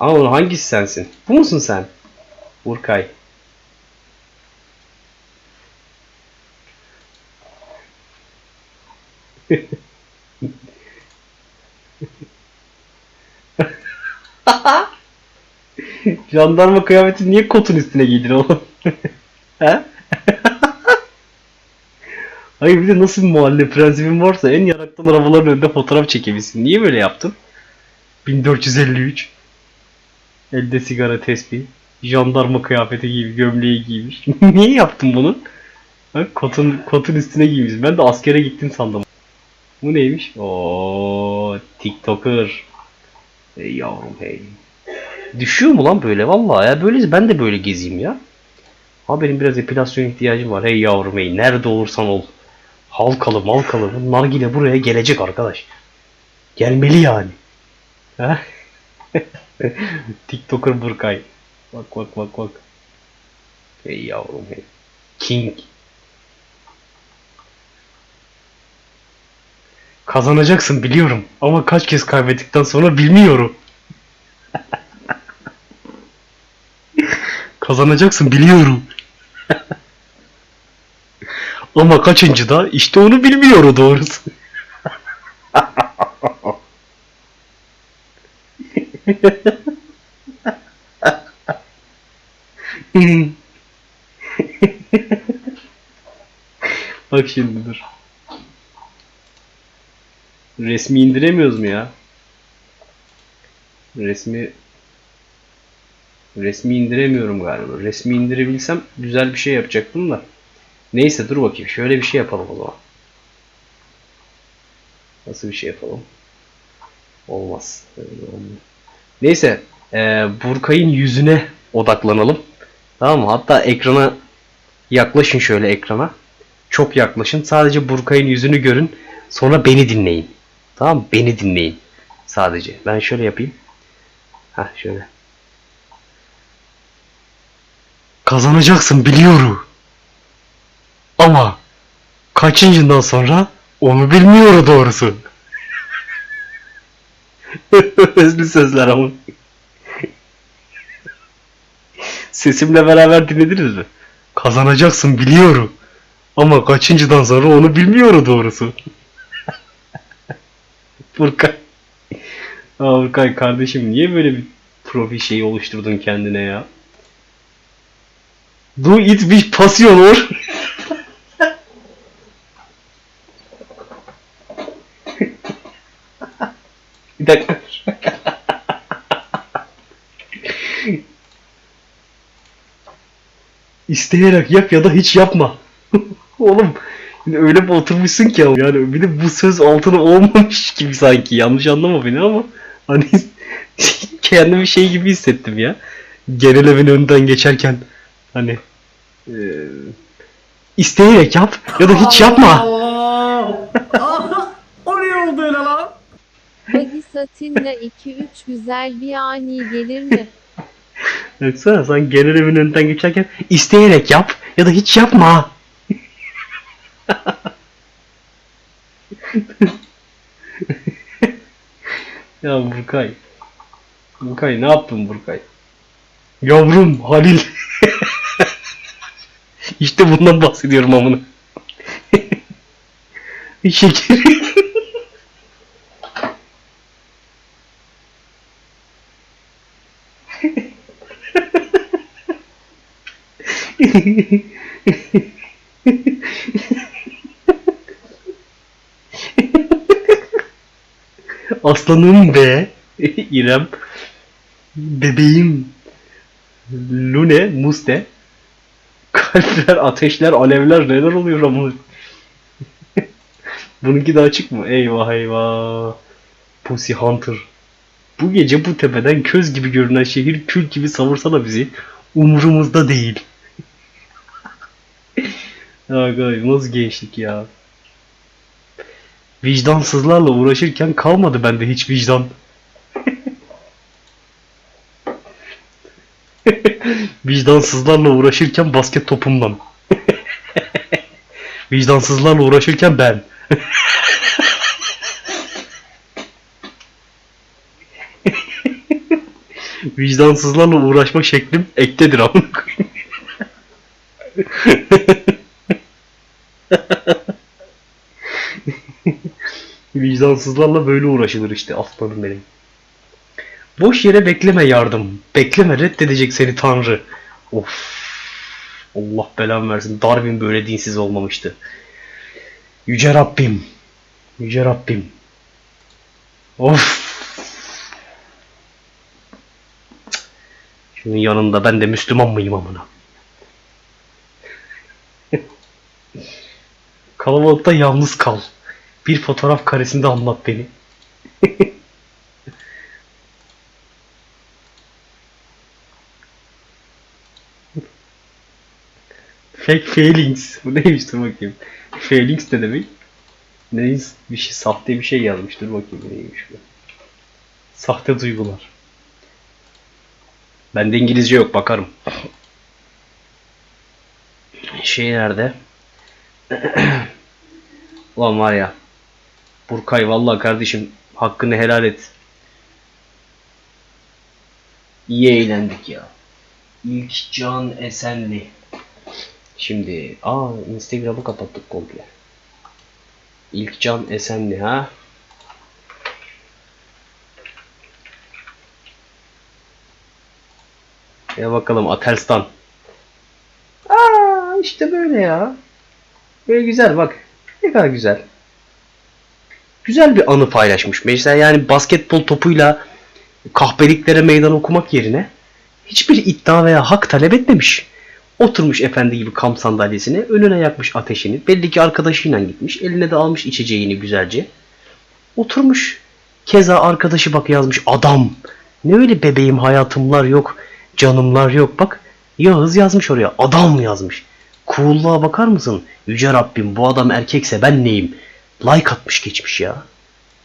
Ama hangisi sensin? Bu musun sen? Burkay. Jandarma kıyafeti niye kotun üstüne giydin oğlum? Hayır bir de nasıl bir mahalle prensibin varsa en yaraktan arabaların önünde fotoğraf çekebilsin. Niye böyle yaptın? 1453 Elde sigara tespih Jandarma kıyafeti gibi gömleği giymiş. Niye yaptın bunu? Ha, kotun, kotun üstüne giymiş. Ben de askere gittin sandım. Bu neymiş? Oo, TikToker. Hey yavrum hey. Düşüyor mu lan böyle? Vallahi ya böyle ben de böyle gezeyim ya. Ha benim biraz epilasyon ihtiyacım var. Hey yavrum hey. Nerede olursan ol. Halkalı malkalı. Nargile buraya gelecek arkadaş. Gelmeli yani. Ha? TikToker Burkay. Bak bak bak bak. Hey yavrum hey. King. Kazanacaksın biliyorum. Ama kaç kez kaybettikten sonra bilmiyorum. Kazanacaksın biliyorum. Ama kaçıncı da işte onu bilmiyorum doğrusu. Bak şimdi dur. Resmi indiremiyoruz mu ya? Resmi Resmi indiremiyorum galiba. Resmi indirebilsem güzel bir şey yapacaktım da. Neyse dur bakayım. Şöyle bir şey yapalım o zaman. Nasıl bir şey yapalım? Olmaz. Öyle olmuyor. Neyse. eee, Burkay'ın yüzüne odaklanalım. Tamam mı? Hatta ekrana yaklaşın şöyle ekrana. Çok yaklaşın. Sadece Burkay'ın yüzünü görün. Sonra beni dinleyin. Tamam mı? Beni dinleyin. Sadece. Ben şöyle yapayım. Hah şöyle. Kazanacaksın biliyorum. Ama kaçıncından sonra onu bilmiyorum doğrusu. Özlü sözler ama. Sesimle beraber dinlediniz mi? Kazanacaksın biliyorum. Ama kaçıncıdan sonra onu bilmiyorum doğrusu. Furkan. Aa kardeşim niye böyle bir profil şeyi oluşturdun kendine ya? Du it mich passioniyor. Bir dakika. İsteyerek yap ya da hiç yapma. Oğlum öyle bir oturmuşsun ki ama yani bir de bu söz altına olmamış gibi sanki yanlış anlama beni ama hani kendimi şey gibi hissettim ya. Genel evin önünden geçerken hani eee isteyerek yap ya da hiç yapma. Allah! o ne oldu öyle lan? Hadi Satin'le 2-3 güzel bir ani gelir mi? Baksana sen genel evin önünden geçerken isteyerek yap ya da hiç yapma. ya Burkay. Burkay ne yaptın Burkay? Yavrum Halil. işte bundan bahsediyorum amına. Şeker. Aslanım be. İrem. Bebeğim. Lune, Muste. Kalpler, ateşler, alevler neler oluyor ama. Bununki de açık mı? Eyvah eyvah. Pussy Hunter. Bu gece bu tepeden köz gibi görünen şehir kül gibi savursana bizi. Umurumuzda değil. Aga nasıl gençlik ya. Vicdansızlarla uğraşırken kalmadı bende hiç vicdan. Vicdansızlarla uğraşırken basket topumdan. Vicdansızlarla uğraşırken ben. Vicdansızlarla uğraşma şeklim ektedir koyayım. Vicdansızlarla böyle uğraşılır işte aslanım benim. Boş yere bekleme yardım. Bekleme reddedecek seni Tanrı. Of. Allah belamı versin. Darwin böyle dinsiz olmamıştı. Yüce Rabbim. Yüce Rabbim. Of. Şunun yanında ben de Müslüman mıyım amına? Kalabalıkta yalnız kal. Bir fotoğraf karesinde anlat beni. Fake feelings. Bu neymiş dur bakayım. Feelings ne demek? Neymiş? Bir şey sahte bir şey yazmış. Dur bakayım neymiş bu. Sahte duygular. Bende İngilizce yok bakarım. Şey nerede? Ulan var ya. Burkay vallahi kardeşim hakkını helal et. İyi eğlendik ya. İlk Can Esenli. Şimdi aa Instagram'ı kapattık komple. İlk Can Esenli ha. Ya bakalım Atelstan. Aa işte böyle ya. Böyle güzel bak. Ne kadar güzel. Güzel bir anı paylaşmış. Mesela yani basketbol topuyla kahpeliklere meydan okumak yerine hiçbir iddia veya hak talep etmemiş. Oturmuş efendi gibi kamp sandalyesine, önüne yakmış ateşini. Belli ki arkadaşıyla gitmiş. Eline de almış içeceğini güzelce. Oturmuş. Keza arkadaşı bak yazmış adam. Ne öyle bebeğim hayatımlar yok. Canımlar yok. Bak Yağız yazmış oraya. Adam yazmış. Cool'luğa bakar mısın? Yüce Rabbim bu adam erkekse ben neyim? Like atmış geçmiş ya.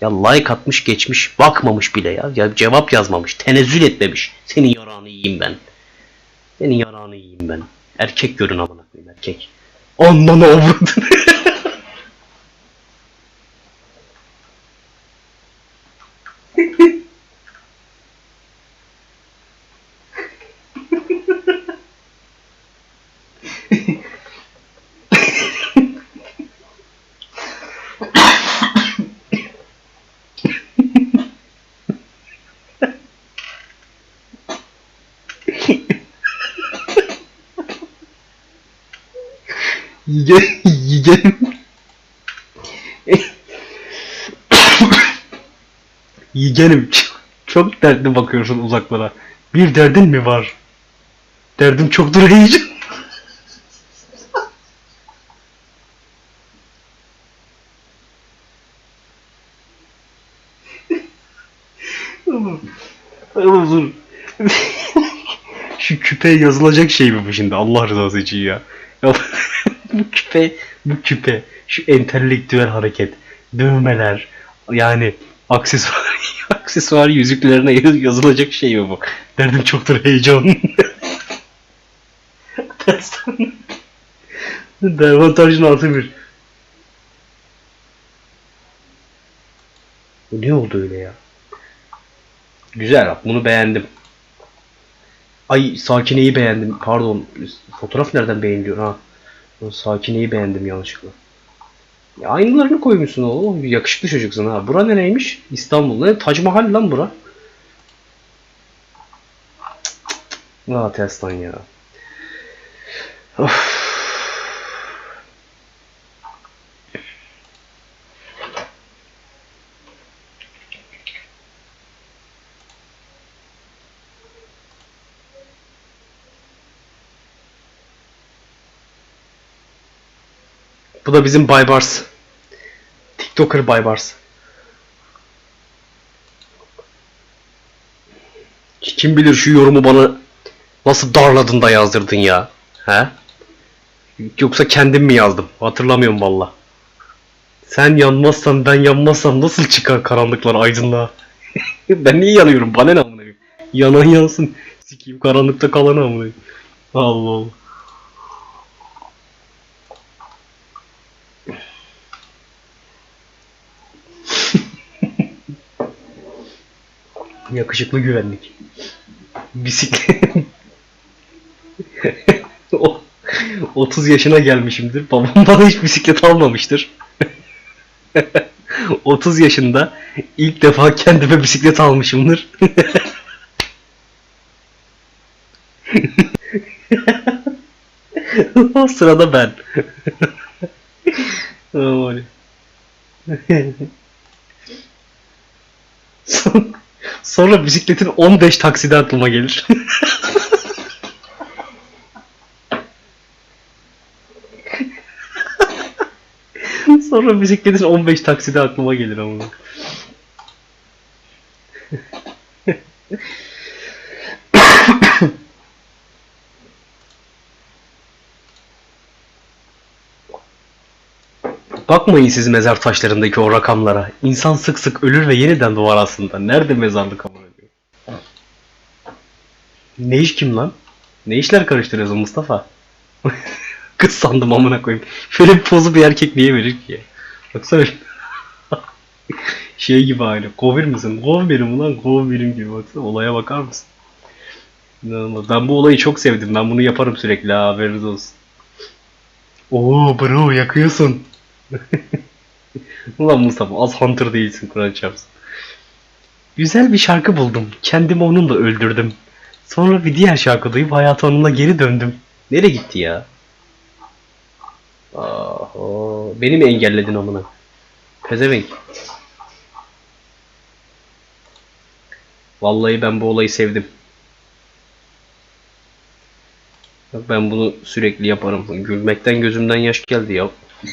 Ya like atmış geçmiş. Bakmamış bile ya. Ya cevap yazmamış. Tenezzül etmemiş. Senin yarağını yiyeyim ben. Senin yarağını yiyeyim ben. Erkek görün amına koyayım erkek. Ananı avradını. Yigen, yigen. Yigenim. Çok dertli bakıyorsun uzaklara. Bir derdin mi var? Derdim çoktur heyecan. Oğlum, dur. Şu küpeye yazılacak şey mi bu şimdi Allah rızası için ya? Bu küpe, bu küpe, şu entelektüel hareket, dövmeler, yani aksesuar, aksesuar yüzüklerine yaz- yazılacak şey mi bu? Derdim çoktur heyecan. Tersten. Devantajın altı bir. Bu ne oldu öyle ya? Güzel bak bunu beğendim. Ay Sakine'yi beğendim. Pardon. Fotoğraf nereden beğeniliyor ha? Sakine'yi beğendim yanlışlıkla. Ya aynılarını koymuşsun oğlum. Yakışıklı çocuksun ha. Bura nereymiş? İstanbul. Ne? Tac Mahal lan bura. Aa ters lan ya. Of. Bu da bizim Baybars. TikToker Baybars. Kim bilir şu yorumu bana nasıl darladın da yazdırdın ya. He? Yoksa kendim mi yazdım? Hatırlamıyorum valla. Sen yanmazsan ben yanmazsam nasıl çıkar karanlıklar aydınlığa? ben niye yanıyorum? Bana ne amına? Yanan yansın. Sikeyim karanlıkta kalan amına. Allah Allah. Yakışıklı güvenlik. bisiklet O- 30 yaşına gelmişimdir. Babam bana hiç bisiklet almamıştır. 30 yaşında ilk defa kendime bisiklet almışımdır. o sırada ben. Aman. Son- Sonra bisikletin 15 taksidi aklıma gelir. Sonra bisikletin 15 taksidi aklıma gelir ama. Bakmayın siz mezar taşlarındaki o rakamlara. İnsan sık sık ölür ve yeniden doğar aslında. Nerede mezarlık amına koyayım? Ne iş kim lan? Ne işler karıştırıyorsun Mustafa? Kız sandım amına koyayım. Şöyle bir pozu bir erkek niye verir ki? Baksana. şey gibi aynı. Kovir misin? Kov benim ulan. Kov benim gibi. Baksana olaya bakar mısın? İnanılmaz. Ben bu olayı çok sevdim. Ben bunu yaparım sürekli ha haberiniz olsun. Oo bro yakıyorsun. Ulan Mustafa az hunter değilsin Kur'an çarpsın. Güzel bir şarkı buldum. Kendimi onunla öldürdüm. Sonra bir diğer şarkı duyup hayata onunla geri döndüm. Nereye gitti ya? Ah, o beni mi engelledin amına? Pezevenk. Vallahi ben bu olayı sevdim. Ben bunu sürekli yaparım. Gülmekten gözümden yaş geldi ya.